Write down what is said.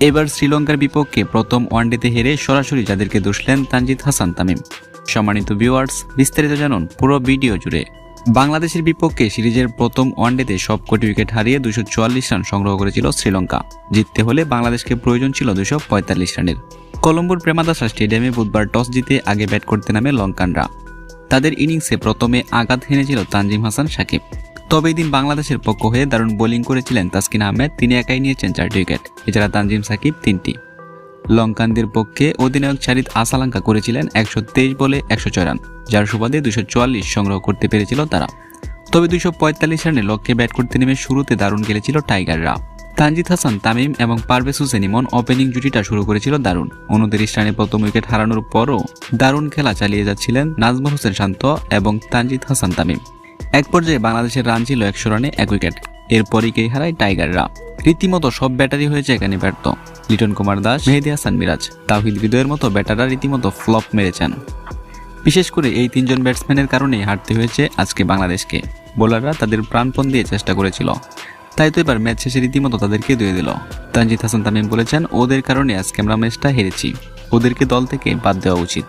এবার শ্রীলঙ্কার বিপক্ষে প্রথম ওয়ানডেতে হেরে সরাসরি যাদেরকে দোষলেন তানজিদ হাসান তামিম। সম্মানিত ভিউয়ার্স, বিস্তারিত জানুন পুরো ভিডিও জুড়ে। বাংলাদেশের বিপক্ষে সিরিজের প্রথম ওয়ানডেতে সবকটি উইকেট হারিয়ে দুশো চুয়াল্লিশ রান সংগ্রহ করেছিল শ্রীলঙ্কা। জিততে হলে বাংলাদেশকে প্রয়োজন ছিল দুশো পঁয়তাল্লিশ রানের। কলম্বোর প্রেমাদাসা স্টেডিয়ামে বুধবার টস জিতে আগে ব্যাট করতে নামে লঙ্কানরা। তাদের ইনিংসে প্রথমে আঘাত হেনেছিল তানজিম হাসান সাকিব। তবে এই দিন বাংলাদেশের পক্ষ হয়ে দারুণ বোলিং করেছিলেন তাসকিন আহমেদ। তিনি একাই নিয়েছেন চারটি উইকেট। এছাড়া তানজিম সাকিব তিনটি। লঙ্কানদের পক্ষে অধিনায়ক শারিদ আসালাঙ্কা করেছিলেন একশো তেইশ বলে একশো ছয় রান, যার সুবাদে দুশো চুয়াল্লিশ সংগ্রহ করতে পেরেছিল তারা। তবে দুশো পঁয়তাল্লিশ রানে লক্ষ্যে ব্যাট করতে নেমে শুরুতে দারুণ খেলেছিল টাইগাররা। তানজিদ হাসান, তামিম এবং পারভেজ হুসেন ইমন ওপেনিং জুটিটা শুরু করেছিল দারুণ। উনত্রিশ রানে প্রথম উইকেট হারানোর পরও দারুণ খেলা চালিয়ে যাচ্ছিলেন নাজমুল হোসেন শান্ত এবং তানজিদ হাসান, তামিম। এক পর্যায়ে বাংলাদেশের রান ছিল একশো রানে এক উইকেট। এরপরই কে হারায় টাইগাররা। রীতিমতো সব ব্যাটারি হয়েছে এখানে ব্যর্থ। লিটন কুমার দাস, মেহেদি হাসান মিরাজ তাহিদ বিদয়ের মতো ব্যাটাররা রীতিমতো ফ্লপ মেরেছেন। বিশেষ করে এই তিনজন ব্যাটসম্যানের কারণেই হারতে হয়েছে আজকে বাংলাদেশকে। বোলাররা তাদের প্রাণপণ দিয়ে চেষ্টা করেছিল। তাই তো এবার ম্যাচ শেষে রীতিমতো তাদেরকে ধুয়ে দিল। তানজিদ হাসান তামিম বলেছেন, ওদের কারণে আজকে আমরা ম্যাচটা হেরেছি। ওদেরকে দল থেকে বাদ দেওয়া উচিত।